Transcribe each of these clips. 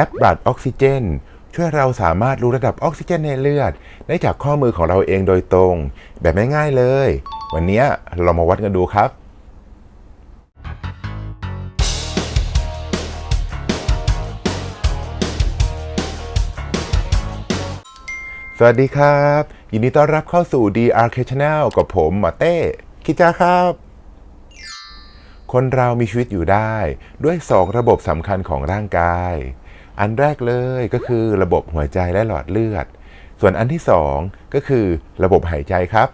อป Blood Oxygen ช่วยเราสามารถรู้ระดับออกซิเจนในเลือด ได้จากข้อมือของเราเองโดยตรง แบบง่ายๆเลย วันนี้เรามาวัดกันดูครับสวัสดีครับ ยินดีต้อนรับเข้าสู่ DRK Channel กับผมหมอเต้ คิจ้าครับ คนเรามีชีวิตอยู่ได้ด้วย 2 ระบบสำคัญของร่างกาย อันแรกเลยก็คือระบบหัวใจและหลอดเลือด ส่วนอันที่ 2 ก็คือระบบหายใจครับ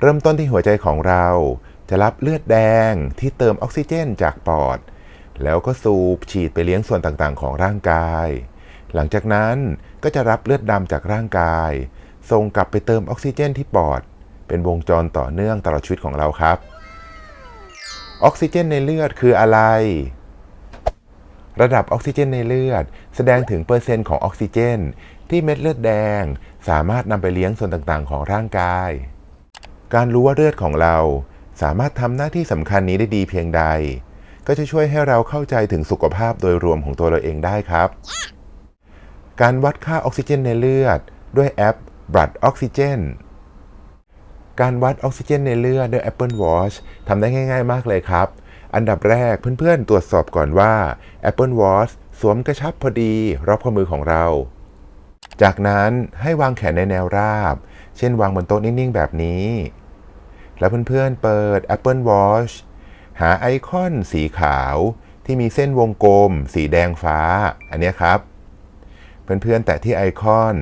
เริ่มต้นที่หัวใจของเรา จะรับเลือดแดงที่เติมออกซิเจนจากปอด แล้วก็สูบฉีดไปเลี้ยงส่วนต่างๆ ของร่างกาย หลังจากนั้นก็จะรับเลือดดำจากร่างกาย ส่งกลับไปเติมออกซิเจนที่ปอด เป็นวงจรต่อเนื่องตลอดชีวิตของเราครับ ออกซิเจนในเลือดคืออะไร ระดับออกซิเจนในเลือด แสดงถึงเปอร์เซ็นต์ของออกซิเจน ที่เม็ดเลือดแดง สามารถนำไปเลี้ยงส่วนต่างๆ ของร่างกาย การรู้ว่าเลือดของเรา สามารถทำหน้าที่สำคัญนี้ได้ดีเพียงใด ก็จะช่วยให้เราเข้าใจถึงสุขภาพโดยรวมของตัวเราเองได้ครับ การวัดค่าออกซิเจนในเลือด ด้วยแอป Blood Oxygen การวัดออกซิเจนในเลือดด้วย Apple Watch ทำได้ง่าย ๆ มากเลยครับ อันดับแรกเพื่อนๆ ตรวจสอบก่อนว่า Apple Watch สวมกระชับพอดีรอบข้อมือของเรา จากนั้นให้วางแขนในแนวราบ เช่นวางบนโต๊ะนิ่งๆ แบบนี้ แล้วเพื่อนๆ เปิด Apple Watch หาไอคอนสีขาวที่มีเส้นวงกลม สีแดงฟ้า อันนี้ครับ เพื่อนๆ แตะที่ไอคอน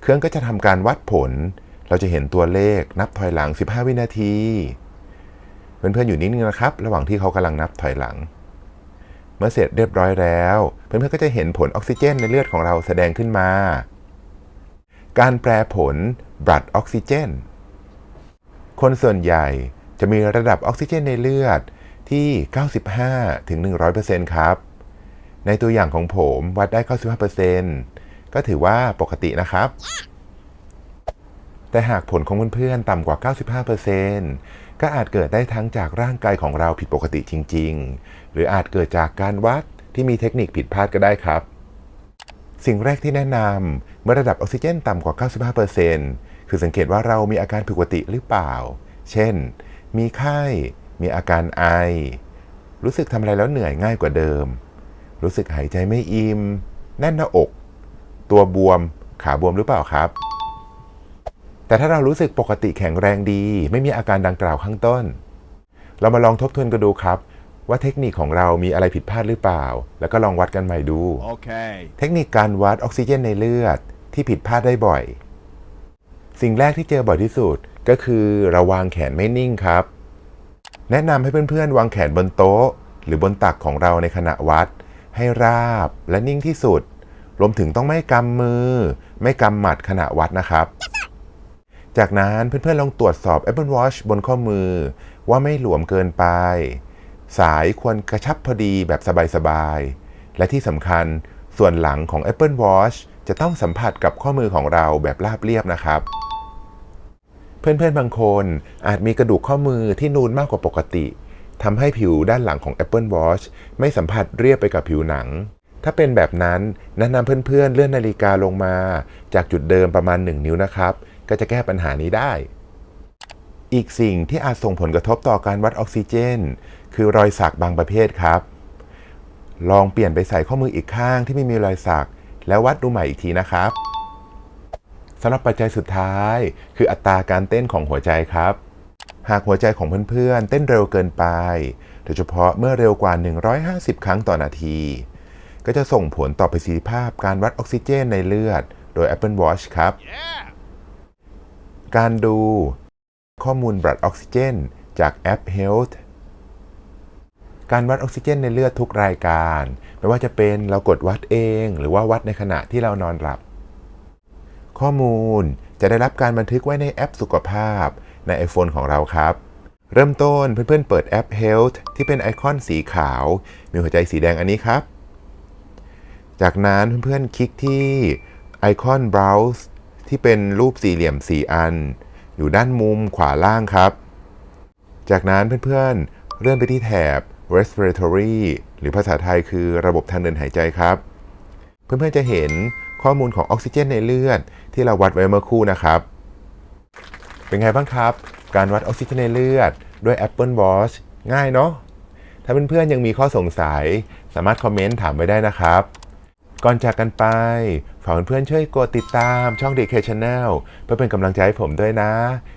เครื่องก็จะทำการวัดผล เราจะเห็นตัวเลขนับถอยหลัง 15 วินาที เพื่อนๆอยู่นิ่งๆนะครับ ระหว่างที่เขากำลังนับถอยหลัง เมื่อเสร็จเรียบร้อยแล้ว เพื่อนๆก็จะเห็นผลออกซิเจนในเลือดของเราแสดงขึ้นมา การแปลผล blood oxygen คนส่วนใหญ่จะมีระดับออกซิเจนในเลือดที่ 95ถึง100%ครับ ในตัวอย่างของผมวัดได้ 95%ก็ถือว่าปกตินะครับ แต่หากผลของเพื่อนๆต่ำกว่า 95%ก็อาจเกิดได้ทั้งจากร่างกายของเราผิดปกติจริง ๆ หรืออาจเกิดจากการวัดที่มีเทคนิคผิดพลาดก็ได้ครับ สิ่งแรกที่แนะนำเมื่อระดับออกซิเจนต่ำกว่า 95%คือสังเกตว่าเรามีอาการผิดปกติหรือเปล่า เช่น มีไข้ มีอาการไอ รู้สึกทำอะไรแล้วเหนื่อยง่ายกว่าเดิม รู้สึกหายใจไม่อิ่ม แน่นหน้าอก ตัวบวม ขาบวมหรือเปล่าครับ แต่ถ้าเรารู้สึกปกติแข็งแรงดี ไม่มีอาการดังกล่าวข้างต้น เรามาลองทบทวนกันดูครับ ว่าเทคนิคของเรามีอะไรผิดพลาดหรือเปล่า แล้วก็ลองวัดกันใหม่ดู Okay. เทคนิคการวัดออกซิเจนในเลือดที่ผิดพลาดได้บ่อย สิ่งแรกที่เจอบ่อยที่สุดก็คือเราวางแขนไม่นิ่งครับ แนะนำให้เพื่อนๆ วางแขนบนโต๊ะ หรือบนตักของเราในขณะวัด ให้ราบและนิ่งที่สุด รวมถึงต้องไม่กำมือ ไม่กำหมัดขณะวัดนะครับ จากนั้นเพื่อนๆลองตรวจสอบ Apple Watch บนข้อมือ ว่าไม่หลวมเกินไป สายควรกระชับพอดีแบบสบายๆ และที่สำคัญส่วนหลังของ Apple Watch จะต้องสัมผัสกับข้อมือของเราแบบราบเรียบนะครับ เพื่อนๆบางคนอาจมีกระดูกข้อมือที่นูนมากกว่าปกติทำให้ผิวด้านหลังของ Apple Watch ไม่สัมผัสเรียบไปกับผิวหนัง ถ้าเป็นแบบนั้นแนะนำเพื่อนๆเลื่อนนาฬิกาลงมา จากจุดเดิมประมาณ 1 นิ้วนะครับ ก็จะแก้ปัญหานี้ได้ อีกสิ่งที่อาจส่งผลกระทบต่อการวัดออกซิเจน คือรอยสักบางประเภทครับ ลองเปลี่ยนไปใส่ข้อมืออีกข้างที่ไม่มีรอยสัก แล้ววัดดูใหม่อีกทีนะครับสำหรับปัจจัยสุดท้าย คืออัตราการเต้นของหัวใจครับ หากหัวใจของเพื่อนๆ เต้นเร็วเกินไป โดยเฉพาะเมื่อเร็วกว่า 150 ครั้งต่อนาที ก็จะส่งผลต่อประสิทธิภาพการวัดออกซิเจนในเลือด โดย Apple Watch ครับ Yeah. การดู ข้อมูล blood oxygen จากแอป Health การวัดออกซิเจนในเลือดทุกรายการ ไม่ว่าจะเป็นเรากดวัดเอง หรือว่าวัดในขณะที่เรานอนหลับ ข้อมูลจะได้รับการบันทึกไว้ในแอปสุขภาพใน iPhone ของเราครับ เริ่มต้นเพื่อนๆเปิดแอป Health ที่เป็นไอคอนสีขาว มีหัวใจสีแดงอันนี้ครับ จากนั้นเพื่อนๆคลิกที่ไอคอน Browse ที่เป็นรูปสี่เหลี่ยม 4 อัน อยู่ด้านมุมขวาล่างครับ จากนั้นเพื่อนๆ เลื่อนไปที่แถบ respiratory หรือภาษาไทยคือระบบทางเดินหายใจครับ เพื่อนๆจะเห็นข้อมูลของออกซิเจนในเลือด ที่เราวัดไว้เมื่อครู่นะครับ เป็นไงบ้างครับ การวัดออกซิเจนในเลือด ด้วย Apple Watch ง่ายเนาะถ้าเพื่อนๆยังมีข้อสงสัย สามารถคอมเมนต์ถามไว้ได้นะครับ ก่อนจากกันไป ฝากเพื่อนๆช่วยกดติดตามช่อง DK Channel เพื่อเป็นกำลังใจให้ผมด้วยนะ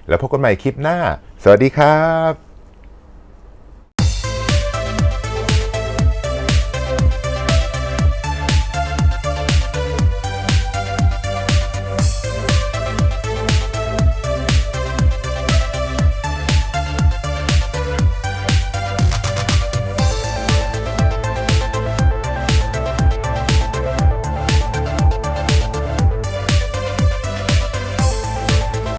แล้วพบกันใหม่คลิปหน้า สวัสดีครับ